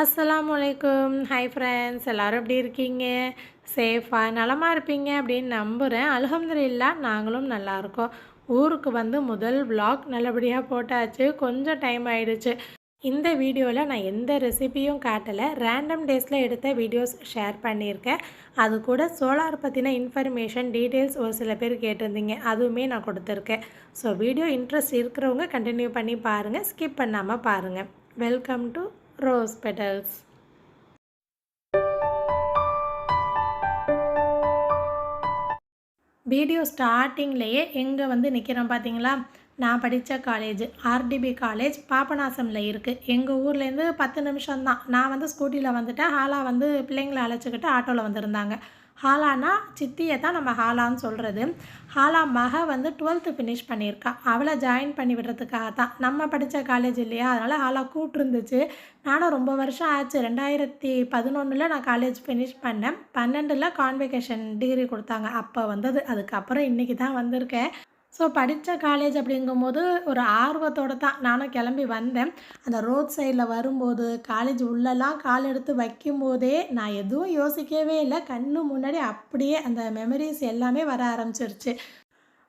அஸ்லாம் அலைக்கும். Hi friends எல்லோரும் எப்படி இருக்கீங்க? சேஃபாக நலமாக இருப்பீங்க அப்படின்னு நம்புகிறேன் அலகம்துல்லா நாங்களும் நல்லா இருக்கோம். ஊருக்கு வந்து முதல் vlog நல்லபடியாக போட்டாச்சு. கொஞ்சம் டைம் ஆயிடுச்சு. இந்த வீடியோவில் நான் எந்த ரெசிபியும் காட்டலை. ரேண்டம் டேஸில் எடுத்த வீடியோஸ் ஷேர் பண்ணியிருக்கேன். அது கூட சோலார் பற்றின இன்ஃபர்மேஷன் டீட்டெயில்ஸ் ஒரு சில பேர் கேட்டிருந்தீங்க. அதுவுமே நான் கொடுத்துருக்கேன். ஸோ வீடியோ இன்ட்ரெஸ்ட் இருக்கிறவங்க கண்டினியூ பண்ணி பாருங்கள் ஸ்கிப் பண்ணாமல் பாருங்கள் welcome to rose petals video ஸ்டார்டிங்லேயே எங்கே வந்து நிற்கிறோம் பார்த்தீங்களா நான் படித்த காலேஜ் ஆர்டிபி காலேஜ் பாபநாசமில் இருக்குது எங்கள் ஊர்லேருந்து பத்து நிமிஷம்தான். நான் வந்து ஸ்கூட்டியில் வந்துட்டேன். ஹாலா வந்து பிள்ளைங்களை அழைச்சிக்கிட்டு ஆட்டோவில் வந்திருந்தாங்க. ஹாலானா சித்தியை தான் நம்ம ஹாலான்னு சொல்கிறது ஹாலா மக வந்து டுவெல்த்து ஃபினிஷ் பண்ணியிருக்கா. அவளை ஜாயின் பண்ணி விடுறதுக்காக தான் நம்ம படித்த காலேஜ் இல்லையா? அதனால் ஹாலா கூப்பிட்டுருந்துச்சு நானும் ரொம்ப வருஷம் ஆச்சு. ரெண்டாயிரத்தி பதினொன்றில் நான் காலேஜ் ஃபினிஷ் பண்ணேன். பன்னெண்டில் கான்வெகேஷன் டிகிரி கொடுத்தாங்க. அப்போ வந்தது. அதுக்கப்புறம் இன்றைக்கி தான் வந்திருக்கேன். ஸோ படித்த காலேஜ் அப்படிங்கும்போது ஒரு ஆர்வத்தோடு தான் நானும் கிளம்பி வந்தேன். அந்த ரோட் சைடில் வரும்போது காலேஜ் உள்ளெல்லாம் கால் எடுத்து வைக்கும்போதே நான் எதுவும் யோசிக்கவே இல்லை. கண்ணு முன்னாடி அப்படியே அந்த மெமரிஸ் எல்லாமே வர ஆரம்பிச்சிருச்சு.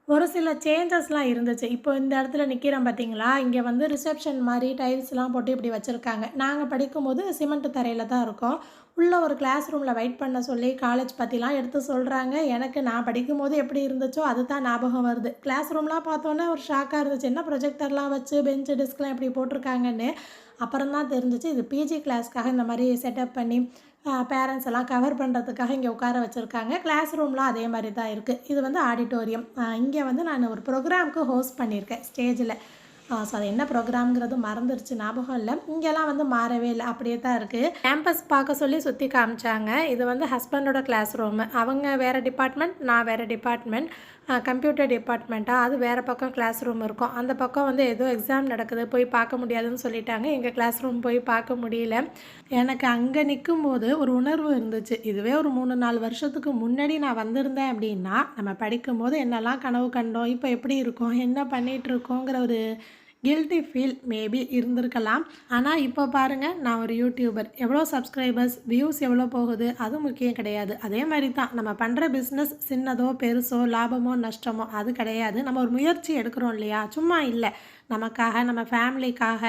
ஒரு சில சேஞ்சஸ்லாம் இருந்துச்சு. இப்போ இந்த இடத்துல நிற்கிறோம் பார்த்தீங்களா? இங்கே வந்து ரிசப்ஷன் மாதிரி டைல்ஸ்லாம் போட்டு இப்படி வச்சுருக்காங்க. நாங்கள் படிக்கும்போது சிமெண்ட் தரையில் தான் இருக்கோம். உள்ளே ஒரு கிளாஸ் ரூமில் வெயிட் பண்ண சொல்லி காலேஜ் பற்றிலாம் எடுத்து சொல்கிறாங்க எனக்கு நான் படிக்கும்போது எப்படி இருந்துச்சோ அது தான் ஞாபகம் வருது. கிளாஸ் ரூம்லாம் பார்த்தோன்னே ஒரு ஷாக்காக இருந்துச்சு. என்ன ப்ரொஜெக்டர்லாம் வச்சு பெஞ்சு டெஸ்க்லாம் எப்படி போட்டிருக்காங்கன்னு அப்புறம் தான் தெரிஞ்சிச்சு. இது பிஜி கிளாஸ்க்காக இந்த மாதிரி செட்டப் பண்ணி பேரண்ட்ஸ் எல்லாம் கவர் பண்ணுறதுக்காக இங்கே உட்கார வச்சுருக்காங்க. கிளாஸ் ரூம்லாம் அதே மாதிரி தான் இருக்குது இது வந்து ஆடிட்டோரியம் இங்கே வந்து நான் ஒரு ப்ரோக்ராமுக்கு ஹோஸ்ட் பண்ணியிருக்கேன் ஸ்டேஜில் ஸோ அது என்ன ப்ரோக்ராம்ங்கிறது மறந்துருச்சு ஞாபகம் இல்லை. இங்கெல்லாம் வந்து மாறவே இல்லை. அப்படியே தான் இருக்குது கேம்பஸ் பார்க்க சொல்லி சுற்றி காமிச்சாங்க. இது வந்து ஹஸ்பண்டோட கிளாஸ் ரூமு அவங்க வேறு டிபார்ட்மெண்ட் நான் வேறு டிபார்ட்மெண்ட் கம்ப்யூட்டர் டிபார்ட்மெண்ட்டாக அது வேறு பக்கம் கிளாஸ் ரூம் இருக்கும். அந்த பக்கம் வந்து ஏதோ எக்ஸாம் நடக்குது. போய் பார்க்க முடியாதுன்னு சொல்லிட்டாங்க. எங்கள் கிளாஸ் ரூம் போய் பார்க்க முடியல. எனக்கு அங்கே நிற்கும் போது ஒரு உணர்வு இருந்துச்சு. இதுவே ஒரு மூணு நாலு வருஷத்துக்கு முன்னாடி நான் வந்திருந்தேன் அப்படின்னா நம்ம படிக்கும்போது என்னெல்லாம் கனவு கண்டோம்? இப்போ எப்படி இருக்கோம்? என்ன பண்ணிகிட்ருக்கோங்கிற ஒரு கில்ட்டி ஃபீல் மேபி இருந்திருக்கலாம். ஆனால் இப்போ பாருங்கள் நான் ஒரு யூடியூபர் எவ்வளோ சப்ஸ்கிரைபர்ஸ் வியூஸ் எவ்வளோ போகுது அது முக்கியம் கிடையாது. அதே மாதிரி தான் நம்ம பண்ணுற பிஸ்னஸ் சின்னதோ பெருசோ லாபமோ நஷ்டமோ அது கிடையாது. நம்ம ஒரு முயற்சி எடுக்கிறோம் இல்லையா? சும்மா இல்லை. நமக்காக நம்ம ஃபேமிலிக்காக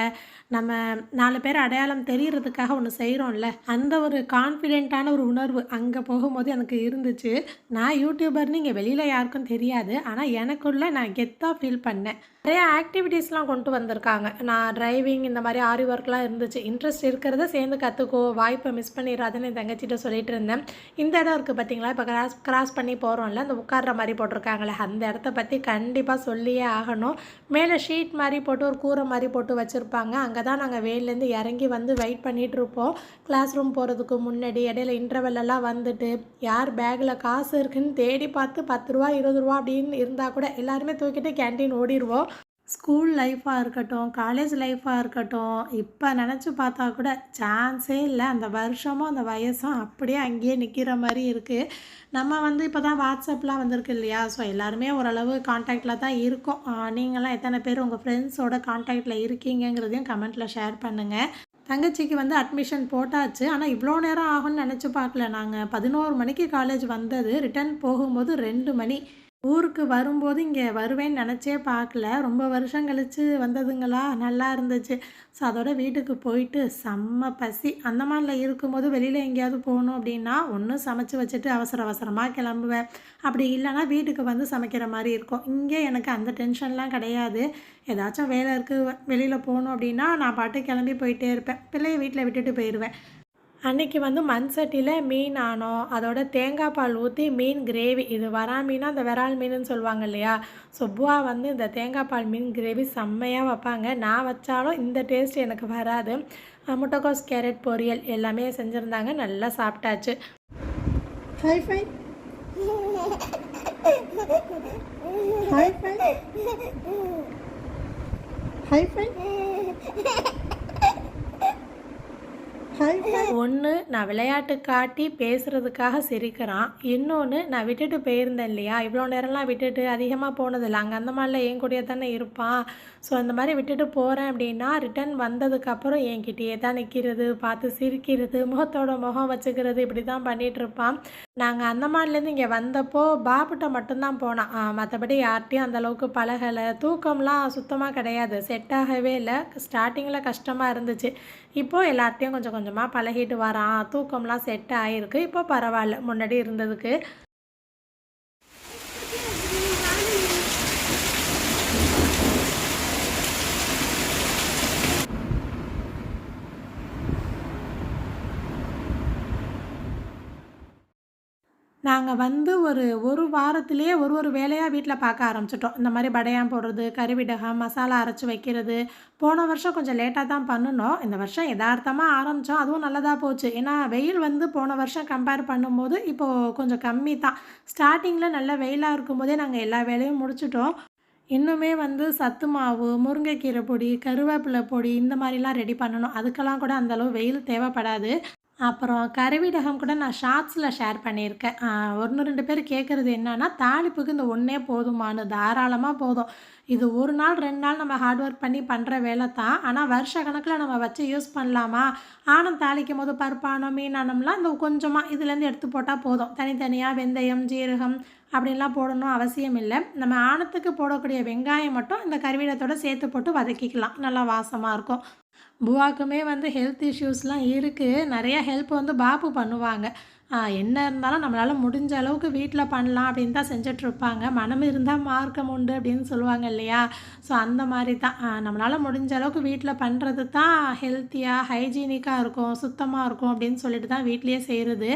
நம்ம நாலு பேர் அடையாளம் தெரியறதுக்காக ஒன்று செய்கிறோம்ல அந்த ஒரு கான்ஃபிடென்ட்டான ஒரு உணர்வு அங்கே போகும்போது எனக்கு இருந்துச்சு. நான் யூடியூபர்னு இங்கே வெளியில் யாருக்கும் தெரியாது. ஆனால் எனக்குள்ளே நான் கெத்தாக ஃபீல் பண்ணேன். நிறைய ஆக்டிவிட்டீஸ்லாம் கொண்டு வந்திருக்காங்க. நான் டிரைவிங் இந்த மாதிரி ஆரி ஒர்க்லாம் இருந்துச்சு. இன்ட்ரெஸ்ட் இருக்கிறத சேர்ந்து கற்றுக்கோ வாய்ப்பை மிஸ் பண்ணிடாதுன்னு என் தங்கச்சிட்ட சொல்லிட்டு இருந்தேன். இந்த இடம் இருக்குது பார்த்தீங்களா இப்போ கிராஸ் கிராஸ் பண்ணி போகிறோம்ல அந்த உட்கார்ற மாதிரி போட்டிருக்காங்களே அந்த இடத்த பற்றி கண்டிப்பாக சொல்லியே ஆகணும். மேலே ஷீட் மாதிரி போட்டு ஒரு கூரை மாதிரி போட்டு வச்சுருப்பாங்க. அங்கே தான் நாங்கள் வெயிலேருந்து இறங்கி வந்து வெயிட் பண்ணிகிட்ருப்போம் கிளாஸ் ரூம் போகிறதுக்கு முன்னாடி இடையில இன்டர்வெல்லாம் வந்துட்டு யார் பேக்கில் காசு இருக்குன்னு தேடி பார்த்து பத்து ரூபா இருபது ரூபா அப்படின்னு இருந்தால் கூட எல்லாருமே தூக்கிட்டு கேன்டீன் ஓடிடுவோம் ஸ்கூல் லைஃப்பாக இருக்கட்டும் காலேஜ் லைஃப்பாக இருக்கட்டும் இப்போ நினச்சி பார்த்தா கூட சான்ஸே இல்லை. அந்த வருஷமும் அந்த வயசும் அப்படியே அங்கேயே நிற்கிற மாதிரி இருக்குது நம்ம வந்து இப்போ தான் வாட்ஸ்அப்லாம் வந்திருக்கு இல்லையா? ஸோ எல்லாருமே ஓரளவு காண்டாக்டில் தான் இருக்கோம். நீங்களாம் எத்தனை பேர் உங்கள் ஃப்ரெண்ட்ஸோட காண்டாக்டில் இருக்கீங்கங்கிறதையும் கமெண்ட்டில் ஷேர் பண்ணுங்கள் தங்கச்சிக்கு வந்து அட்மிஷன் போட்டாச்சு. ஆனால் இவ்வளோ நேரம் ஆகும்னு நினச்சி பார்க்கல. நாங்கள் பதினோரு மணிக்கு காலேஜ் வந்தது. ரிட்டர்ன் போகும்போது ரெண்டு மணி. ஊருக்கு வரும்போது இங்கே வருவேன்னு நினச்சே பார்க்கல. ரொம்ப வருஷம் கழித்து வந்ததுங்களா? நல்லா இருந்துச்சு. ஸோ அதோட வீட்டுக்கு போயிட்டு செம்ம பசி. அந்த மாதிரில இருக்கும்போது வெளியில் எங்கேயாவது போகணும் அப்படின்னா ஒன்றும் சமைச்சு வச்சுட்டு அவசர அவசரமாக கிளம்புவேன். அப்படி இல்லைன்னா வீட்டுக்கு வந்து சமைக்கிற மாதிரி இருக்கும். இங்கே எனக்கு அந்த டென்ஷன்லாம் கிடையாது. ஏதாச்சும் வேலை இருக்குது வெளியில் போகணும் அப்படின்னா நான் பாட்டு கிளம்பி போயிட்டே இருப்பேன். பிள்ளைய வீட்டில் விட்டுட்டு போயிடுவேன். அன்றைக்கி வந்து மண் சட்டியில் மீன் ஆனோம் அதோட தேங்காய் பால் ஊற்றி மீன் கிரேவி. இது வரா மீனாக அந்த விரால் மீனுன்னு சொல்லுவாங்க இல்லையா? சுப்புவா வந்து இந்த தேங்காய் பால் மீன் கிரேவி செம்மையாக வைப்பாங்க. நான் வச்சாலும் இந்த டேஸ்ட் எனக்கு வராது. முட்டைக்கோஸ் கேரட் பொரியல் எல்லாமே செஞ்சுருந்தாங்க. நல்லா சாப்பிட்டாச்சு. High five high five high five ஒன்று நான் விளையாட்டு காட்டி பேசுகிறதுக்காக சிரிக்கிறான். இன்னொன்று நான் விட்டுட்டு போயிருந்தேன் இல்லையா? இவ்வளோ நேரம்லாம் விட்டுட்டு அதிகமாக போனதில்லை அங்கே அந்த மாதிரிலாம் என் கூடயே தானே இருப்பான். ஸோ அந்த மாதிரி விட்டுட்டு போகிறேன் அப்படின்னா ரிட்டர்ன் வந்ததுக்கப்புறம் என்கிட்டயே தான் நிற்கிறது பார்த்து சிரிக்கிறது முகத்தோட முகம் வச்சுக்கிறது இப்படி தான் பண்ணிகிட்டு இருப்பான் நாங்கள் அந்தமான்லேருந்து இங்கே வந்தப்போ பாபுட்ட மட்டும்தான் போனான். மற்றபடி யார்கிட்டையும் அந்தளவுக்கு பழகலை. தூக்கம்லாம் சுத்தமாக கிடையாது. செட் ஆகவே இல்லை. ஸ்டார்டிங்கில் கஷ்டமாக இருந்துச்சு. இப்போது எல்லார்ட்டையும் கொஞ்சம் கொஞ்சம் கொஞ்சமாக பழகிட்டு வரான். தூக்கம்லாம் செட் ஆகிருக்கு இப்போ பரவாயில்ல. முன்னாடி இருந்ததுக்கு நாங்கள் வந்து ஒரு ஒரு வாரத்திலே ஒரு ஒரு வேலையாக வீட்டில் பார்க்க ஆரம்பிச்சிட்டோம். இந்த மாதிரி படையாம் போடுறது கறிவிடகம் மசாலா அரைச்சி வைக்கிறது போன வருஷம் கொஞ்சம் லேட்டாக தான் பண்ணினோம். இந்த வருஷம் யதார்த்தமாக ஆரம்பித்தோம் அதுவும் நல்லதாக போச்சு. ஏன்னா வெயில் வந்து போன வருஷம் கம்பேர் பண்ணும்போது இப்போது கொஞ்சம் கம்மி தான். ஸ்டார்டிங்கில் நல்ல வெயிலாக இருக்கும்போதே நாங்கள் எல்லா வேலையும் முடிச்சிட்டோம். இன்னுமே வந்து சத்து மாவு முருங்கைக்கீரை பொடி கருவேப்பிலை பொடி இந்த மாதிரிலாம் ரெடி பண்ணணும். அதுக்கெல்லாம் கூட அந்தளவு வெயில் தேவைப்படாது. அப்புறம் கருவிடகம் கூட நான் ஷார்ட்ஸில் ஷேர் பண்ணியிருக்கேன். ஒன்று ரெண்டு பேர் கேட்குறது என்னென்னா தாளிப்புக்கு இந்த ஒன்றே போதுமானு தாராளமாக போதும். இது ஒரு நாள் ரெண்டு நாள் நம்ம ஹார்ட் ஒர்க் பண்ணி பண்ணுற வேலை தான். ஆனால் வருஷ கணக்கில் நம்ம வச்சு யூஸ் பண்ணலாமா? ஆனம் தாளிக்கும் போது பருப்பானம் மீனானம்லாம் இந்த கொஞ்சமாக இதுலேருந்து எடுத்து போட்டால் போதும். தனித்தனியாக வெந்தயம் ஜீரகம் அப்படின்லாம் போடணும் அவசியம் இல்லை. நம்ம ஆணத்துக்கு போடக்கூடிய வெங்காயம் மட்டும் இந்த கருவிடத்தோடு சேர்த்து போட்டு வதக்கிக்கலாம். நல்லா வாசமாக இருக்கும். புவாக்குமே வந்து ஹெல்த் இஷ்யூஸ்லாம் இருக்குது நிறையா ஹெல்ப் வந்து பாபு பண்ணுவாங்க. என்ன இருந்தாலும் நம்மளால் முடிஞ்ச அளவுக்கு வீட்டில் பண்ணலாம் அப்படின்னு தான் செஞ்சிட்ருப்பாங்க மனம் இருந்தால் மார்க்கம் உண்டு அப்படின்னு சொல்லுவாங்க இல்லையா? ஸோ அந்த மாதிரி தான். நம்மளால் முடிஞ்ச அளவுக்கு வீட்டில் பண்ணுறது தான் ஹெல்த்தியாக ஹைஜீனிக்காக இருக்கும் சுத்தமாக இருக்கும் அப்படின்னு சொல்லிட்டு தான் வீட்லேயே செய்கிறது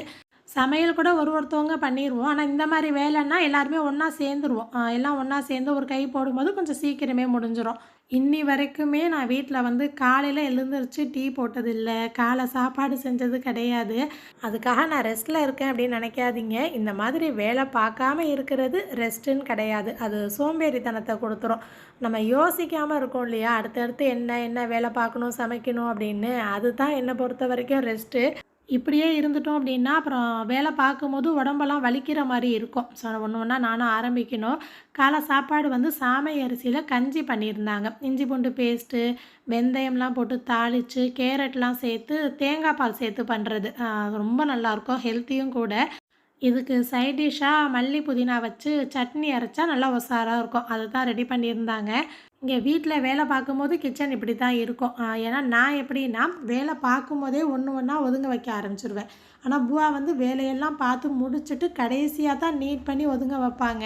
சமையல் கூட ஒரு ஒருத்தவங்க பண்ணிடுவோம் ஆனால் இந்த மாதிரி வேலைன்னா எல்லாருமே ஒன்றா சேர்ந்துருவோம். எல்லாம் ஒன்றா சேர்ந்து ஒரு கை போடும்போது கொஞ்சம் சீக்கிரமே முடிஞ்சிடும் இன்னி வரைக்குமே நான் வீட்டில் வந்து காலையில் எழுந்திரிச்சு டீ போட்டதில்லை. காலை சாப்பாடு செஞ்சது கிடையாது. அதுக்காக நான் ரெஸ்ட்டில் இருக்கேன் அப்படின்னு நினைக்காதீங்க. இந்த மாதிரி வேலை பார்க்காம இருக்கிறது ரெஸ்ட்டுன்னு கிடையாது. அது சோம்பேறித்தனத்தை கொடுத்துரும். நம்ம யோசிக்காமல் இருக்கோம் இல்லையா? அடுத்தடுத்து என்ன என்ன வேலை பார்க்கணும் சமைக்கணும் அப்படின்னு. அதுதான் என்னை பொறுத்த வரைக்கும் ரெஸ்ட்டு இப்படியே இருந்துட்டோம் அப்படின்னா அப்புறம் வேலை பார்க்கும்போது உடம்பெல்லாம் வலிக்கிற மாதிரி இருக்கும். ஸோ ஒன்று ஒன்றா நானும் ஆரம்பிக்கணும். காலை சாப்பாடு வந்து சாமை அரிசியில் கஞ்சி பண்ணியிருந்தாங்க. இஞ்சி பூண்டு பேஸ்ட்டு வெந்தயம்லாம் போட்டு தாளித்து கேரட்லாம் சேர்த்து தேங்காய் பால் சேர்த்து பண்ணுறது ரொம்ப நல்லாயிருக்கும் ஹெல்த்தியும் கூட. இதுக்கு சைட் டிஷ்ஷாக மல்லி புதினா வச்சு சட்னி அரைச்சா நல்லா ஒசாராக இருக்கும். அதை தான் ரெடி பண்ணியிருந்தாங்க. இங்கே வீட்டில் வேலை பார்க்கும்போது கிச்சன் இப்படி தான் இருக்கும் ஏன்னா நான் எப்படின்னா வேலை பார்க்கும்போதே ஒன்று ஒன்றா ஒதுங்க வைக்க ஆரம்பிச்சிருவேன். ஆனால் பூவா வந்து வேலையெல்லாம் பார்த்து முடிச்சுட்டு கடைசியாக தான் நீட் பண்ணி ஒதுங்க வைப்பாங்க.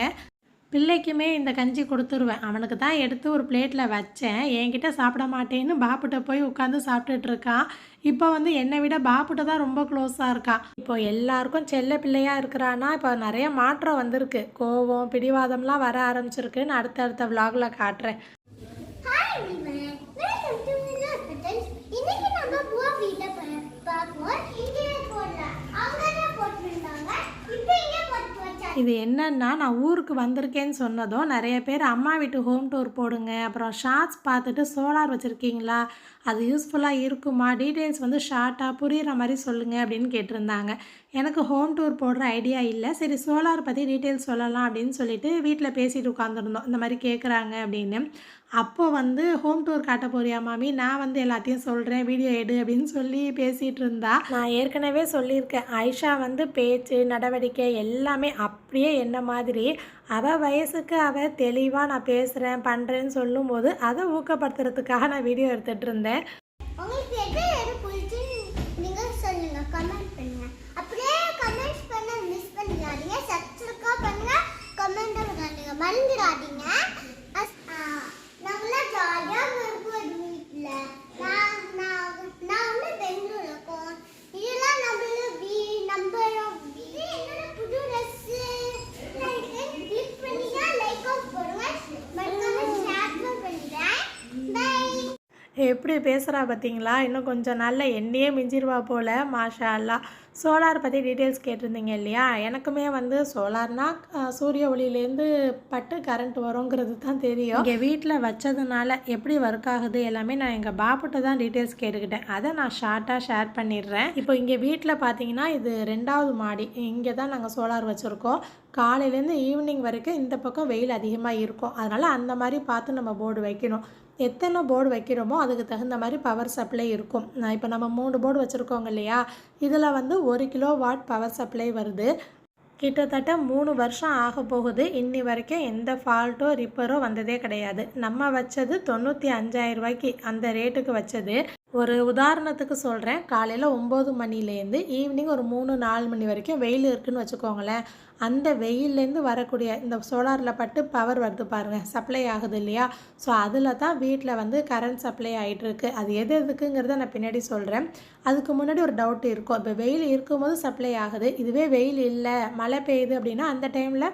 பிள்ளைக்குமே இந்த கஞ்சி கொடுத்துருவேன். அவனுக்கு தான் எடுத்து ஒரு பிளேட்டில் வச்சேன். என்கிட்ட சாப்பிட மாட்டேன்னு பாப்புட்ட போய் உட்காந்து சாப்பிட்டுட்டு இருக்கான். இப்போ வந்து என்னை விட பாப்புட்ட தான் ரொம்ப க்ளோஸாக இருக்கான் இப்போ எல்லாருக்கும் செல்ல பிள்ளையாக இருக்கிறான்னா இப்போ நிறைய மாற்றம் வந்திருக்கு. கோவம் பிடிவாதம்லாம் வர ஆரம்பிச்சிருக்குன்னு அடுத்தடுத்த விலாகில் காட்டுறேன். இது என்னன்னா நான் ஊருக்கு வந்திருக்கேன்னு சொன்னதும் நிறைய பேர் அம்மா வீட்டு ஹோம் டூர் போடுங்க அப்புறம் ஷார்ட்ஸ் பார்த்துட்டு சோலார் வச்சுருக்கீங்களா? அது யூஸ்ஃபுல்லாக இருக்குமா? டீட்டெயில்ஸ் வந்து ஷார்ட்டாக புரிகிற மாதிரி சொல்லுங்கள் அப்படின்னு கேட்டிருந்தாங்க. எனக்கு ஹோம் டூர் போடுற ஐடியா இல்லை. சரி சோலார் பற்றி டீட்டெயில்ஸ் சொல்லலாம் அப்படின்னு சொல்லிட்டு வீட்டில் பேசிட்டு உட்காந்துருந்தோம் இந்த மாதிரி கேட்குறாங்க அப்படின்னு. அப்போது வந்து ஹோம் டூர் காட்ட போறியா மாமி? நான் வந்து எல்லாத்தையும் சொல்கிறேன் வீடியோ எடு அப்படின்னு சொல்லி பேசிகிட்டு இருந்தா. நான் ஏற்கனவே சொல்லியிருக்கேன். ஆயிஷா வந்து பேச்சு நடவடிக்கை எல்லாமே அப்படியே என்ன மாதிரி அவள் வயசுக்கு அவள் தெளிவாக நான் பேசுகிறேன் பண்ணுறேன்னு சொல்லும்போது அதை ஊக்கப்படுத்துறதுக்காக நான் வீடியோ எடுத்துகிட்டு இருந்தேன் உங்களுக்கு எது எது பிடிச்சி நீங்கள் சொல்லுங்கள் கமெண்ட் பண்ணுங்கள் அப்படியே கமெண்ட்ஸ் பண்ண மிஸ் பண்ணிடாதீங்க சப்ஸ்கிரைப் பண்ணுங்கள் கமெண்ட் பண்ணுங்க மறந்துடாதீங்க நாங்களாம் ஜாலியாக இருக்கும் வீட்டில் நான் நான் நான் வந்து பெங்களூர் இருக்கோம் இதெல்லாம் நம்மள வீ நம்பரும் இது என்னோட புது ட்ரெஸ்ஸு கிளிக் பண்ணிட்டா லைக் ஆஃப் போடுங்க மறக்காம ஷேர் பண்ணிடுறேன் பை எப்படி பேசுகிறா பார்த்தீங்களா இன்னும் கொஞ்சம் நாளில் என்னையே மிஞ்சிருவா போல் மாஷா அல்லா சோலார் பற்றி டீட்டெயில்ஸ் கேட்டிருந்தீங்க இல்லையா? எனக்குமே வந்து சோலார்னால் சூரிய ஒளியிலேருந்து பட்டு கரண்ட் வருங்கிறது தான் தெரியும். இங்கே வீட்டில் வச்சதுனால எப்படி ஒர்க் ஆகுது எல்லாமே நான் எங்கள் பாப்புட்ட தான் டீட்டெயில்ஸ் கேட்டுக்கிட்டேன். அதை நான் ஷார்ட்டாக ஷேர் பண்ணிடுறேன். இப்போ இங்கே வீட்டில் பார்த்தீங்கன்னா இது ரெண்டாவது மாடி. இங்கே தான் நாங்கள் சோலார் வச்சுருக்கோம். காலையிலேருந்து ஈவினிங் வரைக்கும் இந்த பக்கம் வெயில் அதிகமாக இருக்கும். அதனால் அந்த மாதிரி பார்த்து நம்ம போர்டு வைக்கணும். எத்தனை போர்டு வைக்கிறோமோ அதுக்கு தகுந்த மாதிரி பவர் சப்ளை இருக்கும். நான் இப்போ நம்ம மூணு போர்டு வச்சுருக்கோங்க இல்லையா? இதில் வந்து ஒரு கிலோ வாட் பவர் சப்ளை வருது. கிட்டத்தட்ட மூணு வருஷம் ஆக போகுது. இன்னி வரைக்கும் எந்த ஃபால்ட்டோ ரிப்பேரோ வந்ததே கிடையாது. நம்ம வச்சது தொண்ணூற்றி அஞ்சாயிரம் ரூபாய்க்கு அந்த ரேட்டுக்கு வச்சது. ஒரு உதாரணத்துக்கு சொல்கிறேன் காலையில் ஒம்பது மணிலேருந்து ஈவினிங் ஒரு மூணு நாலு மணி வரைக்கும் வெயில் இருக்குன்னு வச்சுக்கோங்களேன். அந்த வெயில்லேருந்து வரக்கூடிய இந்த சோலாரில் பட்டு பவர் வருது பாருங்கள் சப்ளை ஆகுது இல்லையா? ஸோ அதில் தான் வீட்டில் வந்து கரண்ட் சப்ளை ஆகிட்டுருக்கு அது எது எதுக்குங்கிறத நான் பின்னாடி சொல்கிறேன் அதுக்கு முன்னாடி ஒரு டவுட் இருக்கும். இப்போ வெயில் இருக்கும்போது சப்ளை ஆகுது. இதுவே வெயில் இல்லை மழை பெய்யுது அப்படின்னா அந்த டைமில்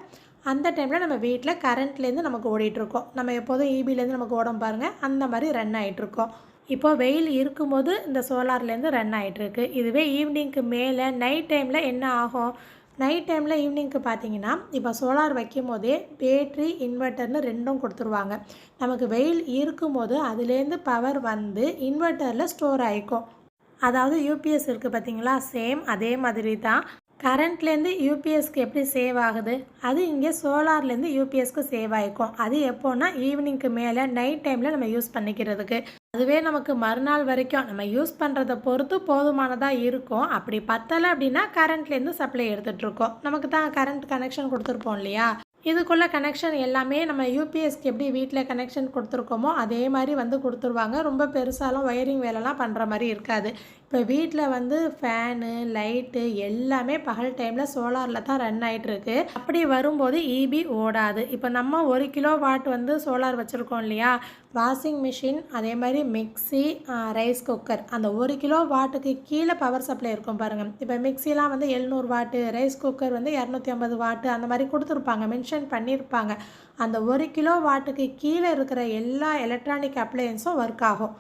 அந்த டைமில் நம்ம வீட்டில் கரண்ட்லேருந்து நமக்கு ஓடிட்டுருக்கோம். நம்ம எப்போதும் ஈபிலேருந்து நமக்கு ஓடும் பாருங்கள் அந்த மாதிரி ரன் ஆகிட்டுருக்கோம் இப்போ வெயில் இருக்கும்போது இந்த சோலார்லேருந்து ரன் ஆகிட்டுருக்கு இதுவே ஈவினிங்க்கு மேலே நைட் டைமில் என்ன ஆகும்? நைட் டைமில் ஈவினிங்க்கு பார்த்தீங்கன்னா இப்போ சோலார் வைக்கும் போதே பேட்ரி இன்வெர்ட்டர்னு ரெண்டும் கொடுத்துருவாங்க. நமக்கு வெயில் இருக்கும்போது அதுலேருந்து பவர் வந்து இன்வெர்ட்டரில் ஸ்டோர் ஆகிக்கும். அதாவது யூபிஎஸ் இருக்குது பார்த்தீங்களா? சேம் அதே மாதிரி தான். கரண்ட்லேருந்து யூபிஎஸ்க்கு எப்படி சேவ் ஆகுது? அது இங்கே சோலார்லேருந்து யூபிஎஸ்க்கு சேவ் ஆகிக்கும். அது எப்போன்னா ஈவினிங்க்கு மேலே நைட் டைமில் நம்ம யூஸ் பண்ணிக்கிறதுக்கு. அதுவே நமக்கு மறுநாள் வரைக்கும் நம்ம யூஸ் பண்ணுறத பொறுத்து போதுமானதாக இருக்கும். அப்படி பத்தலை அப்படின்னா கரண்ட்லேருந்து சப்ளை எடுத்துகிட்ருக்கோம் நமக்கு தான் கரண்ட் கனெக்ஷன் கொடுத்துருப்போம் இல்லையா? இதுக்குள்ள கனெக்ஷன் எல்லாமே நம்ம யூபிஎஸ்க்கு எப்படி வீட்டில் கனெக்ஷன் கொடுத்துருக்கோமோ அதே மாதிரி வந்து கொடுத்துருவாங்க. ரொம்ப பெருசாலும் ஒயரிங் வேலைலாம் பண்ணுற மாதிரி இருக்காது. இப்போ வீட்டில் வந்து ஃபேனு லைட்டு எல்லாமே பகல் டைமில் சோலாரில் தான் ரன் ஆகிட்டுருக்கு அப்படி வரும்போது இபி ஓடாது. இப்போ நம்ம ஒரு கிலோ வாட் வந்து சோலார் வச்சுருக்கோம் இல்லையா? வாஷிங் மிஷின் அதே மாதிரி மிக்சி ரைஸ் குக்கர். அந்த ஒரு கிலோ வாட்டுக்கு கீழே பவர் சப்ளை இருக்கும் பாருங்கள் இப்போ மிக்சிலாம் வந்து எழுநூறு வாட்டு ரைஸ் குக்கர் வந்து இரநூத்தி ஐம்பது வாட்டு அந்த மாதிரி கொடுத்துருப்பாங்க மென்ஷன் பண்ணியிருப்பாங்க அந்த ஒரு கிலோ வாட்டுக்கு கீழே இருக்கிற எல்லா எலக்ட்ரானிக் அப்ளையன்ஸும் ஒர்க் ஆகும்.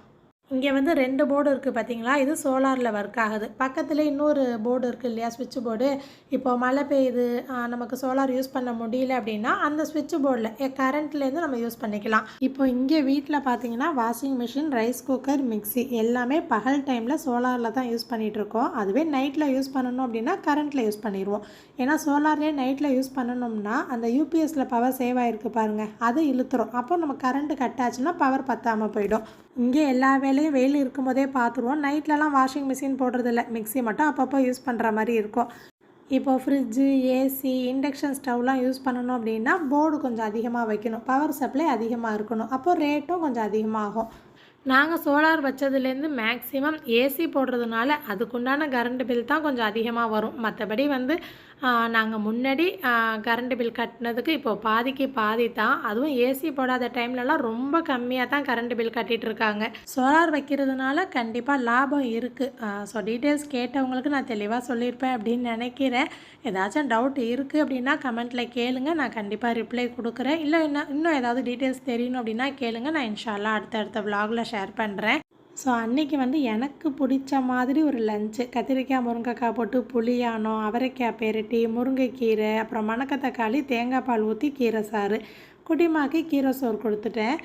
இங்கே வந்து ரெண்டு போர்டு இருக்குது பார்த்தீங்களா இது சோலாரில் ஒர்க் ஆகுது. பக்கத்தில் இன்னொரு போர்டு இருக்குது இல்லையா? ஸ்விட்ச் போர்டு இப்போது மழை பெய்யுது நமக்கு சோலார் யூஸ் பண்ண முடியல அப்படின்னா அந்த ஸ்விட்ச் போர்டில் கரண்ட்லேருந்து நம்ம யூஸ் பண்ணிக்கலாம். இப்போ இங்கே வீட்டில் பார்த்தீங்கன்னா washing machine rice cooker mixie எல்லாமே பகல் டைமில் சோலாரில் தான் யூஸ் பண்ணிகிட்ருக்கோம் அதுவே நைட்டில் யூஸ் பண்ணணும் அப்படின்னா கரண்ட்டில் யூஸ் பண்ணிடுவோம் ஏன்னா சோலார்லேயே நைட்டில் யூஸ் பண்ணணும்னா அந்த யூபிஎஸ்சில் பவர் சேவ் ஆகிருக்கு பாருங்கள் அது இழுத்துரும். அப்போ நம்ம கரண்ட்டு கட் ஆச்சுன்னா பவர் பற்றாமல் போயிடும். இங்கே எல்லா வேலையும் வெயில் இருக்கும்போதே பார்த்துருவோம். நைட்லலாம் வாஷிங் மிஷின் போடுறதில்ல. மிக்சி மட்டும் அப்பப்போ யூஸ் பண்ணுற மாதிரி இருக்கும். இப்போ ஃப்ரிட்ஜு ஏசி இண்டக்ஷன் ஸ்டவ்லாம் யூஸ் பண்ணணும் அப்படின்னா போர்டு கொஞ்சம் அதிகமாக வைக்கணும். பவர் சப்ளை அதிகமாக இருக்கணும். அப்போ ரேட்டும் கொஞ்சம் அதிகமாகும். நாங்கள் சோலார் வச்சதுலேருந்து மேக்ஸிமம் ஏசி போடுறதுனால அதுக்குண்டான கரண்ட் பில் தான் கொஞ்சம் அதிகமாக வரும். மற்றபடி வந்து நாங்கள் முன்னாடி கரண்ட் பில் கட்டினதுக்கு இப்போ பாதிக்கு பாதி தான். அதுவும் ஏசி போடாத டைம்லலாம் ரொம்ப கம்மியாக தான் கரண்ட் பில் கட்டிகிட்டு இருக்காங்க. சோலார் வைக்கிறதுனால கண்டிப்பாக லாபம் இருக்குது ஸோ டீட்டெயில்ஸ் கேட்டவங்களுக்கு நான் தெளிவாக சொல்லியிருப்பேன் அப்படின்னு நினைக்கிறேன். ஏதாச்சும் டவுட் இருக்குது அப்படின்னா கமெண்ட்டில் கேளுங்க. நான் கண்டிப்பாக ரிப்ளை கொடுக்குறேன். இல்லை இன்னும் இன்னும் ஏதாவது டீட்டெயில்ஸ் தெரியணும் அப்படின்னா கேளுங்க. நான் இன்ஷால்லாம் அடுத்தடுத்த விலாகில் ஷேர் பண்ணுறேன் ஸோ அன்றைக்கி வந்து எனக்கு பிடிச்ச மாதிரி ஒரு லஞ்சு கத்திரிக்காய் முருங்கைக்காய் போட்டு புளியானம் அவரைக்காய் பெரட்டி முருங்கைக்கீரை அப்புறம் மணக்கத்தக்காளி தேங்காய் பால் ஊற்றி கீரை சாறு குடிமாக்கி கீரை சோறு கொடுத்துட்டேன்.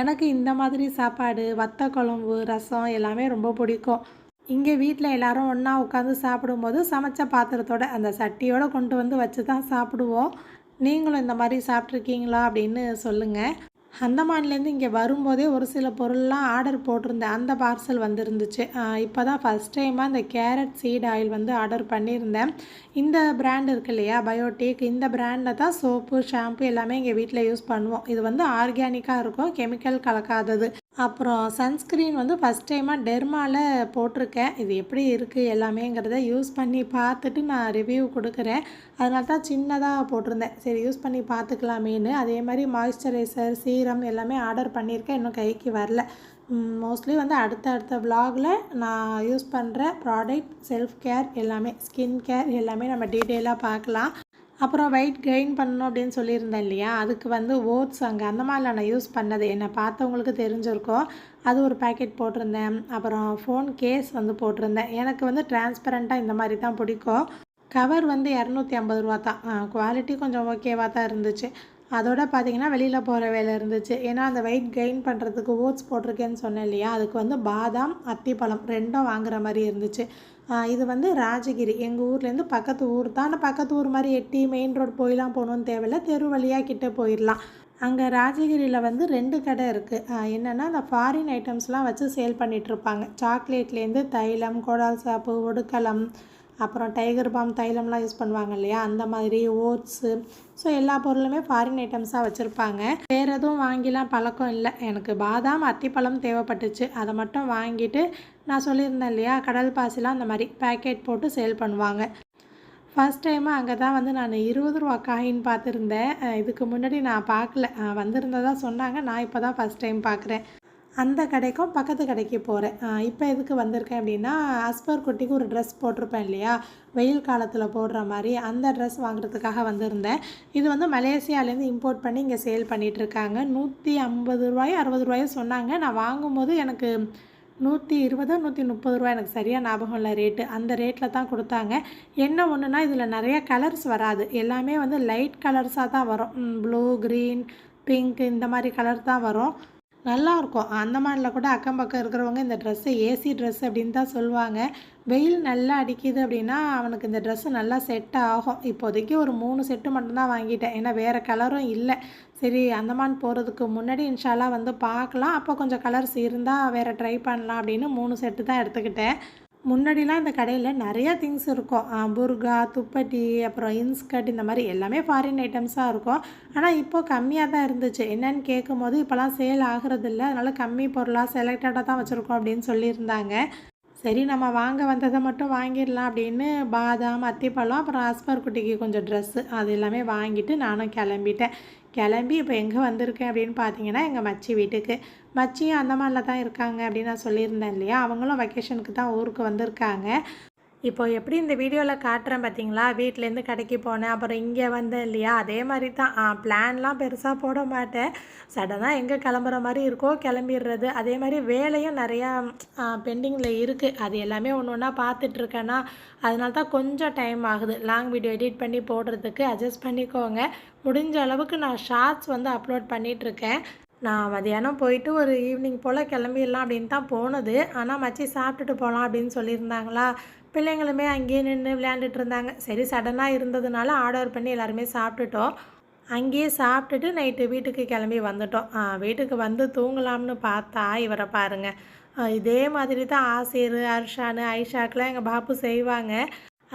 எனக்கு இந்த மாதிரி சாப்பாடு வத்த குழம்பு ரசம் எல்லாமே ரொம்ப பிடிக்கும். இங்கே வீட்டில் எல்லோரும் ஒன்றா உட்காந்து சாப்பிடும்போது சமைச்ச பாத்திரத்தோட அந்த சட்டியோடு கொண்டு வந்து வச்சு தான் சாப்பிடுவோம். நீங்களும் இந்த மாதிரி சாப்பிட்ருக்கீங்களா அப்படின்னு சொல்லுங்கள் அந்தமான்லேருந்து இங்கே வரும்போதே ஒரு சில பொருள்லாம் ஆர்டர் போட்டிருந்தேன். அந்த பார்சல் வந்துருந்துச்சு. இப்போ தான் ஃபஸ்ட் டைமாக இந்த கேரட் சீட் ஆயில் வந்து ஆர்டர் பண்ணியிருந்தேன். இந்த பிராண்ட் இருக்கு இல்லையா பயோட்டிக் இந்த பிராண்டில் தான் சோப்பு ஷாம்பு எல்லாமே எங்கள் வீட்டில் யூஸ் பண்ணுவோம். இது வந்து ஆர்கானிக்காக இருக்கும் கெமிக்கல் கலக்காதது. அப்புறம் சன்ஸ்க்ரீன் வந்து ஃபஸ்ட் டைமாக டெர்மாவில் போட்டிருக்கேன். இது எப்படி இருக்குது எல்லாமேங்கிறத யூஸ் பண்ணி பார்த்துட்டு நான் ரிவ்யூ கொடுக்குறேன். அதனால தான் சின்னதாக போட்டிருந்தேன். சரி யூஸ் பண்ணி பார்த்துக்கலாமேன்னு. அதே மாதிரி மாய்ஸ்சரைசர் சீரம் எல்லாமே ஆர்டர் பண்ணியிருக்கேன். இன்னும் கைக்கு வரல. மோஸ்ட்லி வந்து அடுத்த அடுத்த விலாகில் நான் யூஸ் பண்ணுற ப்ராடக்ட் செல்ஃப் கேர் எல்லாமே ஸ்கின் கேர் எல்லாமே நம்ம டீட்டெயிலாக பார்க்கலாம். அப்புறம் வெயிட் கெயின் பண்ணணும் அப்படின்னு சொல்லியிருந்தேன் இல்லையா? அதுக்கு வந்து ஓட்ஸ் அங்கே அந்த மாதிரிலாம் நான் யூஸ் பண்ணது. என்னை பார்த்தவங்களுக்கு தெரிஞ்சிருக்கோம். அது ஒரு பேக்கெட் போட்டிருந்தேன். அப்புறம் ஃபோன் கேஸ் வந்து போட்டிருந்தேன். எனக்கு வந்து டிரான்ஸ்பரண்ட்டாக இந்த மாதிரி தான் பிடிக்கும். கவர் வந்து இரநூத்தி ஐம்பது ரூபா தான். குவாலிட்டி கொஞ்சம் ஓகேவாக தான் இருந்துச்சு. அதோட பார்த்தீங்கன்னா வெளியில் போகிற வேலை இருந்துச்சு. ஏன்னா அந்த வெயிட் கெயின் பண்ணுறதுக்கு ஓட்ஸ் போட்டிருக்கேன்னு சொன்னேன் இல்லையா? அதுக்கு வந்து பாதாம் அத்திப்பழம் ரெண்டும் வாங்குற மாதிரி இருந்துச்சு. இது வந்து ராஜகிரி. எங்கள் ஊர்லேருந்து பக்கத்து ஊர் தான். ஆனால் பக்கத்து ஊர் மாதிரி எட்டி மெயின் ரோடு போயெலாம் போகணுன்னு தேவையில்ல. தெரு வழியாக கிட்டே போயிடலாம். அங்கே ராஜகிரியில் வந்து ரெண்டு கடை இருக்குது என்னென்னா அந்த ஃபாரின் ஐட்டம்ஸ்லாம் வச்சு சேல் பண்ணிகிட்ருப்பாங்க சாக்லேட்லேருந்து தைலம் கோடால் சாப்பு ஒடுக்கலம் அப்புறம் டைகர் பாம் தைலம்லாம் யூஸ் பண்ணுவாங்க இல்லையா? அந்த மாதிரி ஓட்ஸு ஸோ எல்லா பொருளுமே ஃபாரின் ஐட்டம்ஸாக வச்சுருப்பாங்க. வேறு எதுவும் வாங்கிலாம் பழக்கம் இல்லை. எனக்கு பாதாம் அத்திப்பழம் தேவைப்பட்டுச்சு. அதை மட்டும் வாங்கிட்டு நான் சொல்லியிருந்தேன் இல்லையா? கடல் பாசிலாம் அந்த மாதிரி பேக்கெட் போட்டு சேல் பண்ணுவாங்க. ஃபர்ஸ்ட் டைமு அங்கே தான் வந்து நான் இருபது ரூபா காயின் பார்த்துருந்தேன். இதுக்கு முன்னாடி நான் பார்க்கல. வந்திருந்ததாக சொன்னாங்க. நான் இப்போ தான் ஃபஸ்ட் டைம் பார்க்குறேன். அந்த கடைக்கும் பக்கத்து கடைக்கு போகிறேன் இப்போ எதுக்கு வந்திருக்கேன் அப்படின்னா அஸ்பர் குட்டிக்கு ஒரு ட்ரெஸ் போட்டிருப்பேன் இல்லையா? வெயில் காலத்தில் போடுற மாதிரி அந்த ட்ரெஸ் வாங்குறதுக்காக வந்திருந்தேன். இது வந்து மலேசியாலேருந்து இம்போர்ட் பண்ணி இங்கே சேல் பண்ணிகிட்ருக்காங்க நூற்றி ஐம்பது ரூபாயோ அறுபது ரூபாயோ சொன்னாங்க. நான் வாங்கும்போது எனக்கு நூற்றி இருபது நூற்றி முப்பது ரூபா எனக்கு சரியாக ஞாபகம் இல்லை ரேட்டு அந்த ரேட்டில் தான் கொடுத்தாங்க. என்ன ஒன்றுனா இதில் நிறைய கலர்ஸ் வராது. எல்லாமே வந்து லைட் கலர்ஸாக தான் வரும். ப்ளூ க்ரீன் பிங்க் இந்த மாதிரி கலர் தான் வரும். நல்லா இருக்கும் கூட அக்கம் பக்கம் இருக்கிறவங்க இந்த ட்ரெஸ்ஸு ஏசி ட்ரெஸ் அப்படின்னு தான் சொல்லுவாங்க. வெயில் நல்லா அடிக்குது அப்படின்னா அவனுக்கு இந்த ட்ரெஸ்ஸு நல்லா செட் ஆகும். இப்போதைக்கு ஒரு மூணு செட்டு மட்டும்தான் வாங்கிட்டேன். ஏன்னா வேறு கலரும் இல்லை. சரி அந்தமான் போகிறதுக்கு முன்னாடி இன்ஷாலாக வந்து பார்க்கலாம். அப்போ கொஞ்சம் கலர்ஸ் இருந்தால் வேறு ட்ரை பண்ணலாம் அப்படின்னு மூணு செட்டு தான் எடுத்துக்கிட்டேன். முன்னாடிலாம் இந்த கடையில் நிறையா திங்ஸ் இருக்கும். புர்கா துப்பட்டி அப்புறம் இன்ஸ்கர்ட் இந்த மாதிரி எல்லாமே ஃபாரின் ஐட்டம்ஸாக இருக்கும். ஆனால் இப்போது கம்மியாக தான் இருந்துச்சு. என்னன்னு கேட்கும்போது இப்போலாம் சேல் ஆகிறதில்ல. அதனால் கம்மி பொருளாக செலக்டடாக தான் வச்சுருக்கோம் அப்படின்னு சொல்லியிருந்தாங்க. சரி நம்ம வாங்க வந்ததை மட்டும் வாங்கிடலாம் அப்படின்னு பாதாம் அத்திப்பழம் அப்புறம் அஸ்பர் குட்டிக்கு கொஞ்சம் ட்ரெஸ்ஸு அது எல்லாமே வாங்கிட்டு நானும் கிளம்பிட்டேன். கிளம்பி இப்போ எங்கே வந்திருக்கேன் அப்படின்னு பார்த்தீங்கன்னா எங்கள் மச்சி வீட்டுக்கு. மச்சியும் அந்த மாதிரில தான் இருக்காங்க அப்படின்னு நான் சொல்லியிருந்தேன் இல்லையா? அவங்களும் வெக்கேஷனுக்கு தான் ஊருக்கு வந்திருக்காங்க. இப்போ எப்படி இந்த வீடியோவில் காட்டுறேன் பார்த்தீங்களா வீட்டிலேருந்து கடைக்கு போனேன் அப்புறம் இங்கே வந்தேன் இல்லையா? அதே மாதிரி தான். பிளான்லாம் பெருசாக போட மாட்டேன். சடனாக எங்கே கிளம்புற மாதிரி இருக்கோ கிளம்பிடுறது. அதே மாதிரி வேலையும் நிறையா பெண்டிங்கில் இருக்குது அது எல்லாமே ஒன்று ஒன்றா பார்த்துட்ருக்கேன்னா அதனால தான் கொஞ்சம் டைம் ஆகுது. லாங் வீடியோ எடிட் பண்ணி போடுறதுக்கு அட்ஜஸ்ட் பண்ணிக்கோங்க. முடிஞ்ச அளவுக்கு நான் ஷார்ட்ஸ் வந்து அப்லோட் பண்ணிகிட்ருக்கேன் நான் மதியானம் போயிட்டு ஒரு ஈவினிங் போல் கிளம்பிடலாம் அப்படின்னு தான் போனது. ஆனால் மச்சி சாப்பிட்டுட்டு போகலாம் அப்படின்னு சொல்லியிருந்தாங்களா? பிள்ளைங்களுமே அங்கேயே நின்று விளையாண்டுட்டு இருந்தாங்க. சரி சடனாக இருந்ததுனால ஆர்டர் பண்ணி எல்லாருமே சாப்பிட்டுட்டோம். அங்கேயே சாப்பிட்டுட்டு நைட்டு வீட்டுக்கு கிளம்பி வந்துட்டோம். வீட்டுக்கு வந்து தூங்கலாம்னு பார்த்தா இவரை பாருங்கள் இதே மாதிரி தான் ஆசிர் அர்ஷானு ஐஷாக்கெலாம் எங்கள் பாப்பு செய்வாங்க.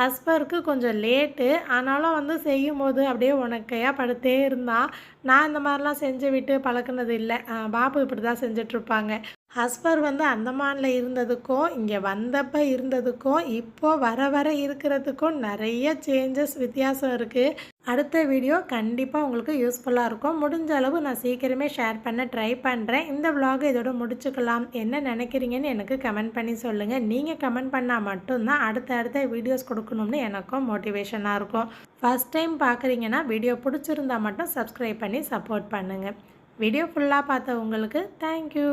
அஸ்பருக்கு கொஞ்சம் லேட்டு ஆனாலும் வந்து செய்யும் போது அப்படியே உனக்கையாக படுத்தே இருந்தான். நான் இந்த மாதிரிலாம் செஞ்சு விட்டு பழக்கினது இல்லை. பாபு இப்படி தான் செஞ்சிட்ருப்பாங்க. ஹஸ்பர் வந்து அந்தமானில் இருந்ததுக்கும் இங்கே வந்தப்போ இருந்ததுக்கும் இப்போ வர வர இருக்கிறதுக்கும் நிறைய சேஞ்சஸ் வித்தியாசம் இருக்குது அடுத்த வீடியோ கண்டிப்பாக உங்களுக்கு யூஸ்ஃபுல்லாக இருக்கும். முடிஞ்ச அளவு நான் சீக்கிரமே ஷேர் பண்ண ட்ரை பண்ணுறேன் இந்த vlog இதோட முடிச்சுக்கலாம். என்ன நினைக்கிறீங்கன்னு எனக்கு கமெண்ட் பண்ணி சொல்லுங்கள் நீங்கள் கமெண்ட் பண்ணால் மட்டும்தான் அடுத்த அடுத்த வீடியோஸ் கொடுக்கணும்னு எனக்கும் மோட்டிவேஷனாக இருக்கும். ஃபஸ்ட் டைம் பார்க்குறீங்கன்னா வீடியோ பிடிச்சிருந்தா மட்டும் சப்ஸ்கிரைப் பண்ணி சப்போர்ட் பண்ணுங்கள் வீடியோ ஃபுல்லாக பார்த்த உங்களுக்கு தேங்க்யூ